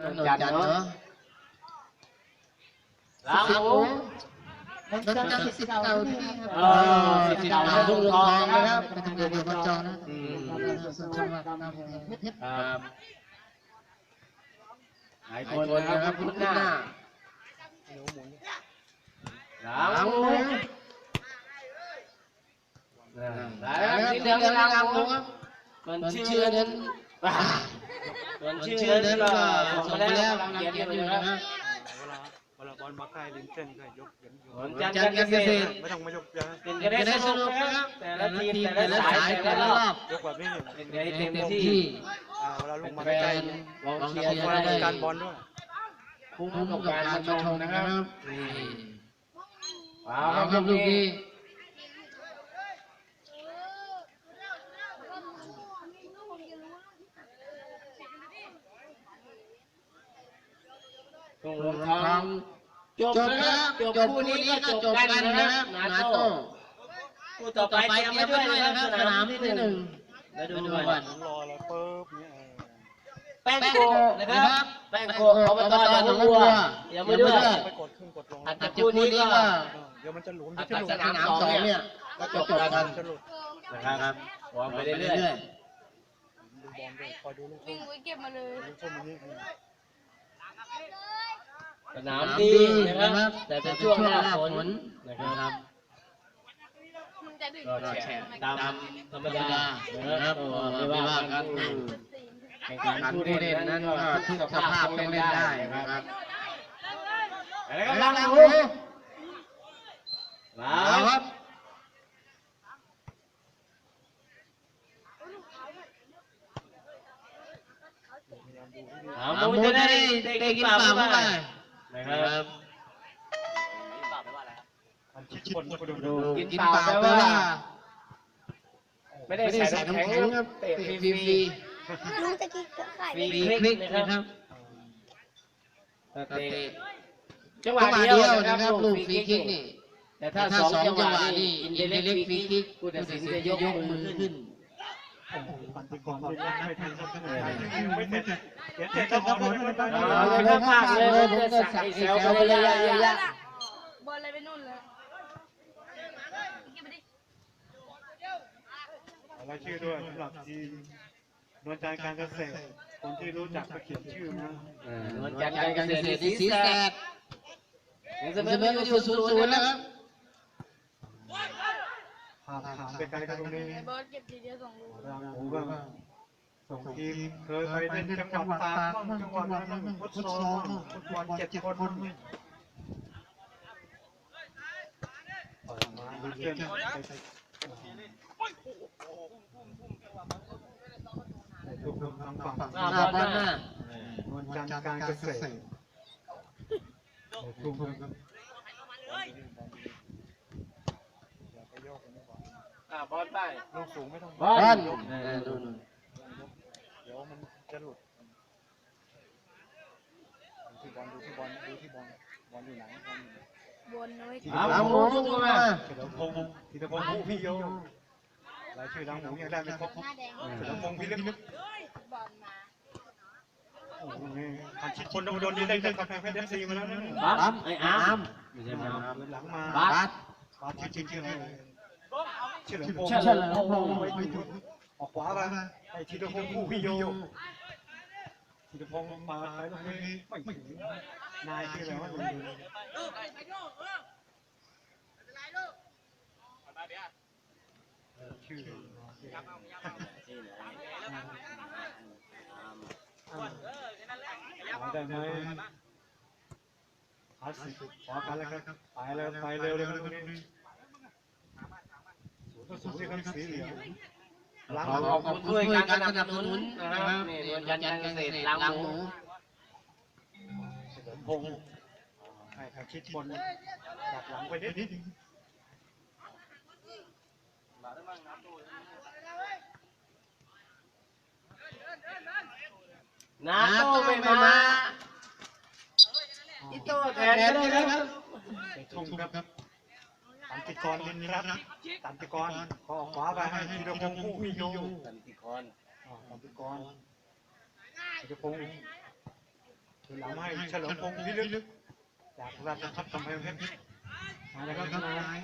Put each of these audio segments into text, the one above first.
นนจันทร์เนาะลาวหมูนนจันทร์สิทธิ์เก่าที่นี่ครับเออสิทธิ์เชื่องนะครับทางเดินเรือเพชรครับหลายคนนะครับคุ้นหน้าลาวหมูหลายครับสีเหลืองลาวหมูครับส่วนมันชื่ชื่อนั่นก็ส่งไปแล้วกำลังกำลังเขียนอยู่นะนะคครัรับบเวลาบอลมาใกล้ริมเส้นก็ยกเขียนอยู่ส่วนจันทร์การเกษตรไม่ต้องมายกเยอะเป็นจะได้สนุกนะครับแต่ละทีมแต่ละสายแต่ละรอบยกแบบนี้เนี่ยเป็นไงเต็มเต็มที่ที่อ่าเวลาลงมาแฟใกล้นกองเชีเชียยร์ร์ได้ได้การบอลด้วยคุ้มคุ้มกับกับการการมาชชมมนะนะคครัรับบนี่ว้าเอาวคครัรับบลูลูกกนี้นี้ ตรงรรววมมททอองงจบจบนะนะคครัรับบจบจบคู่คู่นี้นี้ก็ก็จจบบกักันนนะนะคครัรับบนานาโต้โต้คู่ต่อไปต่อไปเตรีเตยรีมยมไว้ไว้ด้ด้ววยยนะนะคครัรับบสนานสามมที่ที่หหนึ่นึ่งงแล้วดูดูก่อนก่อนผมรอแล้วปุ๊บเนี่ยแป้งโกะนะครับแป้งโกะอบตหนองบัวเดี๋ยวไม่ด้วย ไปกดขึ้นกดลงอาจอาจะจจะคู่คู่นี้นี้ก็ก็เดี๋ยวมันจะหลุมอาจะจหจะลุดสนามสองเนี่ยก็จบกัน จะหลุดนะครับวางไปไปเรื่เรื่ออยยดูบอลด้วยคอยดูลูกวิ่งไว้เก็บมาเลยลูกทุ่มนี้ๆ สนามๆดีดีนะนะคครัรับบแต่แต่เป็เป็นนช่ช่ววงงหหน้าน้าฝฝนนนะคนะครัรับบมันจะดึงก็แฉะตามธรรมธรรมดาดานะนะคครัรับบไม่ไม่ว่าว่ากักันนแข่งกาขันรผู้ผู้เล่เล่นนนั้นั้นนก็ก็ทุทุกกสสภาภาพพต้ต้อองงเล่เล่นนได้ได้นะนะคครัรับบแล้วก็ลังหูลาเอาวครับ หาหามูมูจะจะได้ได้เตะเตะกิกินนปาปากกเข้าเข้าไปไปนะคนะรัครับบมันชิดคนก็ดูดูดูกินกินปาปากกแปลแปลว่าว่า ไม่ได้ไม่ได้ใส่ใส่น้ำน้ำแข็แข็งงคครัรับบเตะเตะฟฟรีรีลุงตะกี้ไข่ฟรีๆฟรีคคลิลิกกนะนะคครัรับบถ้าเตะเตะจังหจัวะงหวะเดีเดียยววนะนะคครัรับบลูลูกกฟฟรีรีคิคิกกนี่นี่ แต่ถ้าถ้าสองสองจังหจัวะงหวะนี่นี่อิอินนเดเดเล็เล็กกฟฟรีรีคิคิกกผู้ตัดสินจะยกมือขึ้นปัน ติกรไม่เสร็จเดี๋ยวเสร็จก็พอเลยเอาเลยครับภาคเลยผมจะใส่แซวไประยะระยะบอลอะไรไปนู่นเลยเก็บไปดิรายชื่อด้วยสำหรับทีมนวลจันทร์การเกษตรคนที่รู้จักก็เขียนชื่อนะนวลจัจันดทร์กาการรเกเกษษตตรรสีสีแสแสดดยังเสเสมมออออยู่ยู่ศูศูนนย์ย์ศูศูนนย์ย์นะนะคครัรับ บ ผ่านผ่านไปไกลกันตรงนี้ไอ้บอลเก็บทีเดียวสองลูกรางหูก็ส่งทีมเคยไปเล่นจังหวัดตากบ้างจังหวัดนั้นฟุตซอลบ้างฟุตบอลเจ็ดคนเปิดมาดูเส้นทุกคนทางฝั่งหน้าหบน้าอลบ้านหหน้าน้านวลจันทร์การเกษตรทุกคนครั บอ่าบอลไปลูกสูงไม่ต้องบอลบ้านเอเอออดูดูดูดูเดี๋ยวมันจะหลุดดูที่บอลดูที่บอลดูที่บอลบอลอยู่ไหนบอลอยู่ไหนบนเอาไว้เอาเอาหหมูมูพุ่พุ่งงเข้าเข้ามามาธีรพงศ์ธีรพงศ์ผู้พี่โยรายชื่อดังหมูยังได้ไม่ครบหน้าแดงธีรพงศ์พิลึกบอลมาโอ้โหพันชิดคนโดนยิงได้จากกาแฟเพชรเอฟซีมาแล้วนะปั๊มไอ้อาร์มไม่ใช่ปั๊มหลังมาบาบาสสบาสชื่อจริงๆอะไร เฉลิมพงศ์เฉลิมพงษ์ออกขวาไปไอ้ธีรพงศ์ผู้พี่โยธีรพงศ์มาไปตรงนี้ไม่ถึงนายชื่ออะไรวะชื่อได้ไหมพาสิขอกันแล้วครับไปแล้วไปเร็วเลยครับตรงนี้ สูงก็สูงที่ครับสีเหลืองหลังขอหขอบคุณด้วยการสนับสนุนนะครับนี่นวลจันทร์การเกษตรล้างหมูเฉลิมพงศ์ให้ทางชิดบนดักหลังไปนิดนิดนาโต้ไม่มาอิโต้แทนก็ได้ครับทุ่งครับ ตันติกรลินรัตน์ตันติกรขอขวาไปให้ธีรพงศ์ผู้วิโยสันติกรตันติกรธีรพงศ์หลังให้เฉลิมพงศ์พิลึกจากราชพัฒน์กำแพงเพชรมาแล้วครับนาย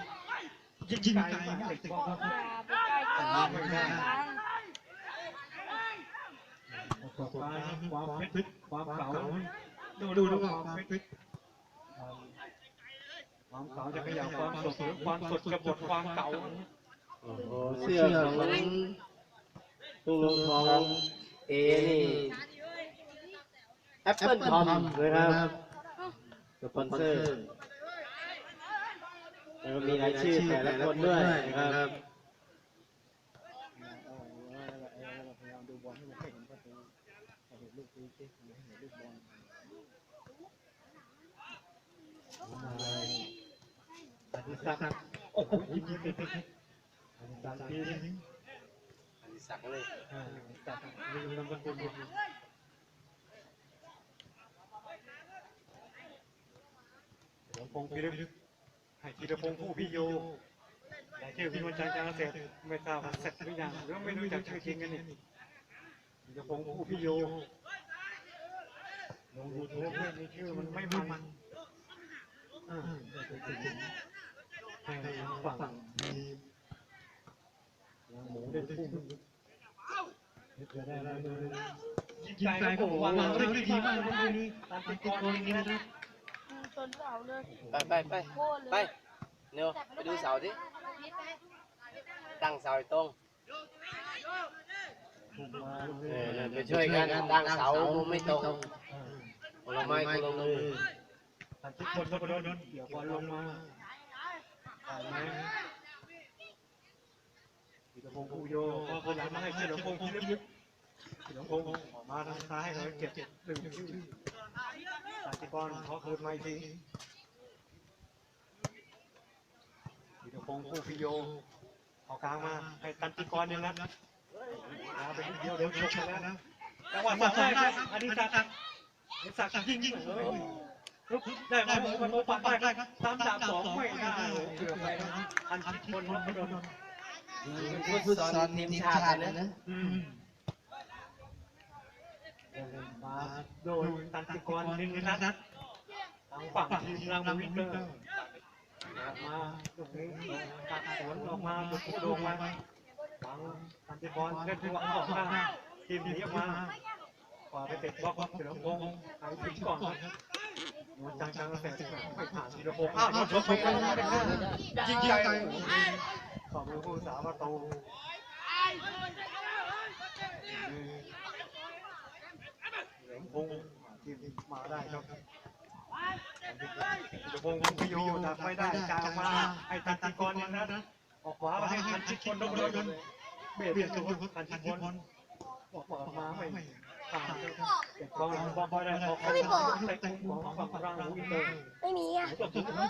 ยิงยิงไกลเด็กบอลอย่าไปใกล้เกินมันประสบการณ์ความฟิตความเก่าดูดูดูความฟิต ความเก่าจะขยับความสดหรือความสดจะบดความเก่าโอ้โหเสื้อของตุงลงทองเอนี่แอปเปิลทอมนะครับสปอนเซอร์แล้วก็มีรายชื่อแต่ละคนด้วยนะครับดูบอลให้มันเห็นประตูเห็นลูกตีเห็นลูกบอล อธิ ศักดิ์โอ้โหยิงติดติดอธิศักดิ์ทีนี้อดิศักเลยอ่าอธิศักดิ์ลืมนามสกุลหลวงพงศ์พิรึกให้ธีรพงศ์ผู้พิโยแต่ชื่อพิมพ์จันทร์การเกษตรไม่ทราบว่าเสร็จหรือยังหรือไม่รู้จักชื่อจริงกันนี่ธีรพงศ์ผู้พิโยลงยูทูบไม่มีชื่อมันไม่มันอ่า ให้ฝั่งมีหมูได้พุ่งจะได้แล้วเลยิงใจก็วางได้ดีมากเลยนี่ตามติดกรนี้นะครับอืมชนเสาเลยไปไปไปไปเนียวไปดูเสาดิตั้งเสาตรงไปช่วยกันตั้งเสาไม่ตรงคนลไม้คนละมือทุกคนก็โดนเดี๋ยวบอลลงมา ถ่ายไหมธีรพงศ์ผู้โยพอคนหลังมาให้เฉลิมพงศ์พิลึกเฉลิมพงศ์ออกมาทางซ้ายเลยเก็บหนึ่งชื่อตัดติกรขอคืนมาอีกทีธีรพงศ์ผู้พิโยเอากลางมาให้ตันติกรเนี่ยนะเอาไปนิดเดียวเดี๋ยวชกไปแล้วนะจังหวะสองได้ครับอดิศักดิ์อดิศักดิ์ยิงยิงเฮ้ย ได้ไหมมันปัดได้ครับสามสามสองไม่ได้เกือบไปแล้วอันพันคนคนโดนฟุตซอลทีมชาตินะอืมมาโดยตันติกรนินนัททางฝั่งทีมรังวินเตอร์มาตรงนี้ตัดสวนออกมาบุกโดงมาทางตันติกรเล่นที่ว่าออกข้างทีมหนีออกมากว่าไปเตะบล็อกเฉลิมพงศ์หายถึงก่อนครับโดน จังจังแสงไม่ผ่านธีรพงศ์อ้าวโดนชกชกกันไม่ได้ยิงใหญ่ขอบคุณผู้สาประตูเหลืองพงทีมมาได้ครับเหลืองพงพิโยดักไม่ได้กลางมาให้ตันติกรเนี่ยนะออกขวามาให้ทันชิดคนโดนโดนเบียดเบียดตัวทันชิดคนบอกออกมาไม่ผ่านเก็บบอลบอลไปได้ออกเขาเตะมุมของฝั่งรังหูอินเตอร์ไม่มีอะหมูตัวสุดท้าย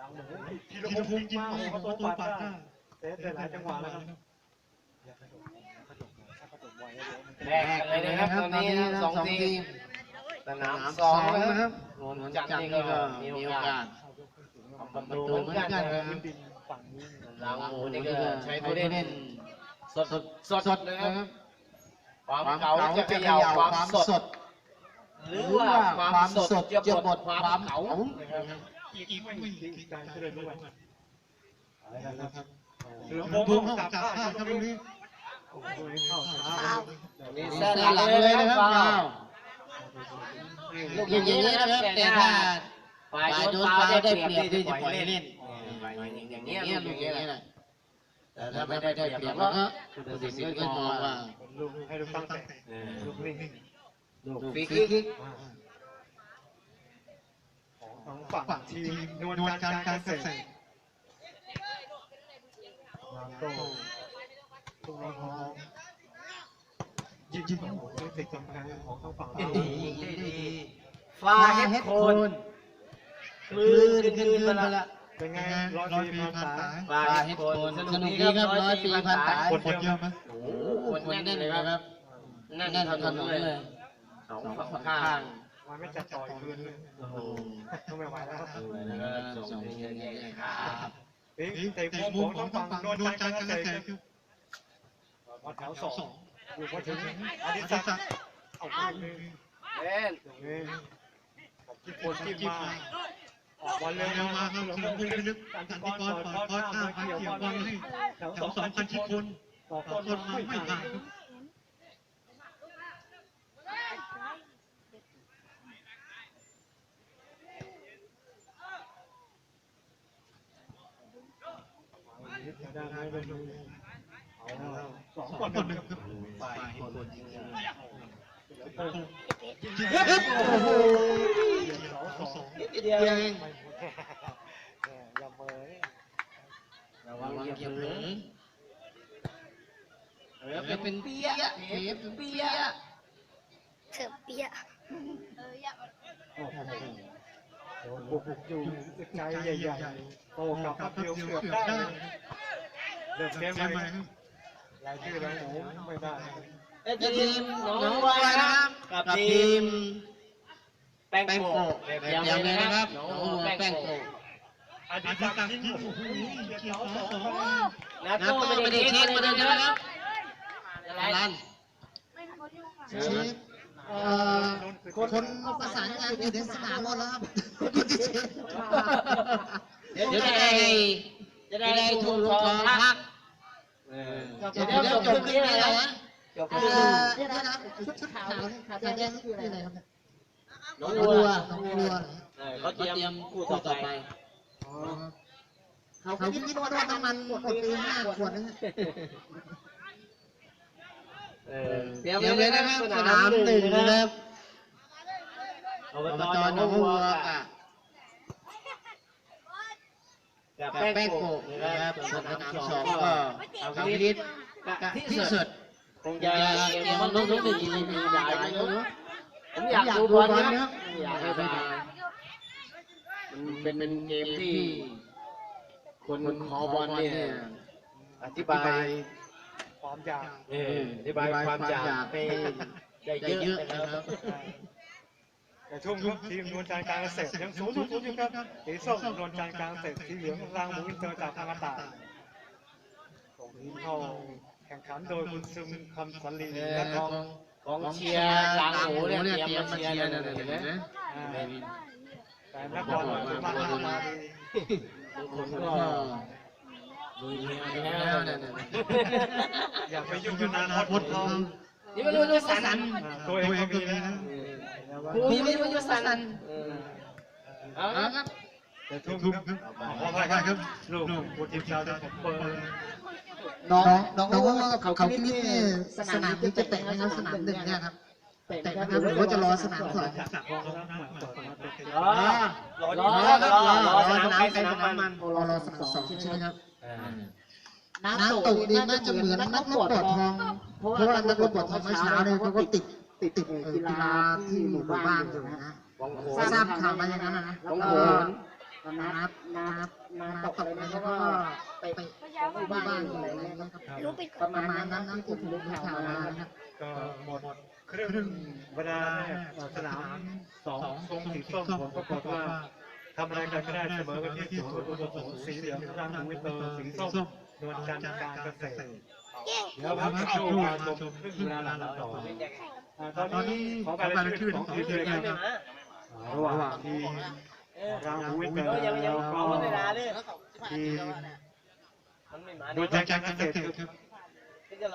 รังหมูทีละพงยิงมาประตูปัดได้เตะได้หลายจังหวะแล้วครับแลกกันเลยนะครับตอนนี้นะสองทีมสนามสองนะครับนนจันทร์นี่ก็มีโอกาสทำประตูเหมือนกันนะครับดินฝั่งนี้หลังหมูนี่ก็ใช้ผู้เล่นสดสดสดนะครับ ความเก่าจะเขย่าความสด หรือว่าความสดจะบดความเก่านะครับอีกอีกไม่มีอีการเฉลิมด้วยนะครับหรือพงจับผ้าครับตรงนี้โอ้โหเข้าช้านี่แซ่หลังเลยนะครับบฟาวลูกอย่างนี้นะครับแต่ถ้าฝ่ายโดนนฟาวได้เปรียบที่จะปล่อยเล่นอย่างอเงี้ลูกยอย่างลูกเแต่แต่ถ้าถ้าไม่ไม่ได้ได้ได้เปเปรีรียยบบแล้แล้ววก็ก็ผู้ตัดสินก็มองว่าลูกให้ลูกตั้งแต่ลูกนิ่งลูกลูกฟรีฟรีคิคิกกของฝั่งทีมนวลการการเกษตรโต้ตุ้งทองยิงยิงโอ้โหติดกำแพงของทางฝั่งเราฟาเฮดโคนคลื่นคลื่นมาละ เป็นไงร้อยปีพันสายฟาปลาเฮเฮ็ดดโคโคนนสสนุนุกกดีดีคครัรับบร้ร้ออยยปีปีพัพันนตาตายยคนเยอะไหมโอ้โหคนแน่นเลยครับแน่นเท่าถนนเลยสองข้างมันไม่จะต่อยคืนเลยโอ้โหต้องไม่ไหวแล้วครับส่งเยอะๆครับเฮ้ยเตะมุมของทางฝั่งนวลการการเกษตรมาแถวสองอยู่มาถึงอดิศักดิ์เอาคืนเล่นตรงนี้ผมที่คนที่มา ออกบอลเร็วมาครับหลวงพ่อไม่ลึกตันติกรต่อยคอข้ามมาเกี่ยวบอลให้แถวสองพันชิคนต่อคนมาไม่ผ่านได้ไป็นเอาสองคนหนึ่งครับฝ่ายคนยิงเนี่ยโอ้โห เดียวเองอย่าเมยระวังเหยียบหึงเออเป็นเปี้ยเอเป็นเปี้ยเถื่อเปียเอออยากโอ้โหโดนบุกอยู่ใจใหญ่ๆโตกับมาเดียวเกือบได้เริ่มเกมใหมรายชื่อรายหมูไม่ได้ทีมหน้องวายนะครับกับทีม แป้งโกะแบบเดียวเลยนะครับน้องวัวแป้งโกะอดีตการยิงโอ้โหเกี่ยวสองสองนะโก้ไม่ได้เช็คมาเลยนะครับอะไรไม่เขาที่ห้องเชฟเอ่อคนประสานงานอยู่ในสนามหมดแล้วครับเดี๋ยวจะได้จะได้ถูกทองพักเดี๋ยวเดี๋ยวจบขึ้นเลยนะจบเอ่ขึ้นอเนี่ยนะครับชุดชุดขาวนี่ขาวแดงนี่คืออะไรครับ น้องน้องวัวัววน้องวัวเขาเตรียมคู่ต่อไปอ๋อเขาคิดคิดว่าน้ำมันหมดไปห้าขวดนะฮะเตรียมเลยนะครับสนามหนึ่งนะครับอบตน้องวัวกับกับแป้งโกะนะครับส่วนสนามสองก็เอาคำนิดกับที่สุดคงจะเกมมันลุ้นลุ้นหนึ่งมีมีหลายไม่รู้ ผมอยากดูบอลนะครับอยากให้ไปมันเป็นเป็นเกมที่ คนคอบอลเนี่ยอธิบายความอยากเอออธิบายความอยากให้ได้เยอะนะครับแต่ช่วงครับทีมนวลจันทร์การเกษตรยังศูนย์ศูนย์อยู่ครับสีส้มนวลจันทร์การเกษตรสีเหลืองรางหมูอินเตอร์จากทางอากาศส่งทีมเข้าแข่งขันโดยคุณซึมคำสันลีเอและอกอง กองเชียร์หลังหูเนี่ยเตรียมมาเชียร์เนี่ยเห็นไหมแต่นักบอลมากก็มาดีบางคนก็มีเมียแล้วเนี่ยอย่าไปยุ่งกับอนาคตเขานี่มาดูดูสันอ่าตัวเองก็มีนะครูนี่มาดูสันเอาครับแต่ทุ่มครับขออภัยครับลูกผู้ทีมชาติผมเปิด น้องน้องวัวกับเขาเขาคิดนี่สนามนี้จะเตะไหมครับสนามหนึ่งเนี่ยครับเตะไหมครับหรือว่าจะรอสนามสองจากกองทัพเปิดมาเป็นรอรอรอรอรอสนามใครสนามมันรอรอสนามสองใช่ไหมครับน้ำตกนี่น่าจะเหมือนนักรบปลอดทอง เพราะว่านักรบปลอดทองเมื่อเช้าเนี่ยเขาก็ติดติดติดกีฬาที่หมู่บ้านอยู่นะฮะบางโขทราบข่าวมาอย่างนั้นนะบางโขนน้ำน้ำน้ำตกอะไรนะก็ไป ไปหมู่บ้านอยู่อะไรนะครับรู้ปิดประมาณนั้นนะที่ผมรู้ข่าวมานะครับ ก็หมดครึ่งเวลาสนามสองทรงสีส้มผมก็บอกว่าทำอะไรกันไม่ได้เสมอกันที่ศูนย์อุดมสมสีเหลืองร่างวิเตอร์สีส้มนวลจันทร์การเกษตรเดี๋ยวพักเข้ามาชมครึ่งเวลาหลังต่ออ่าตอนนี้ขอไปรายชื่อของทีมเลยนะครับระหว่างทีมรางวิเตอร์แล้วก็ทีมมันไม่มาโดยจากการเกษตรครับ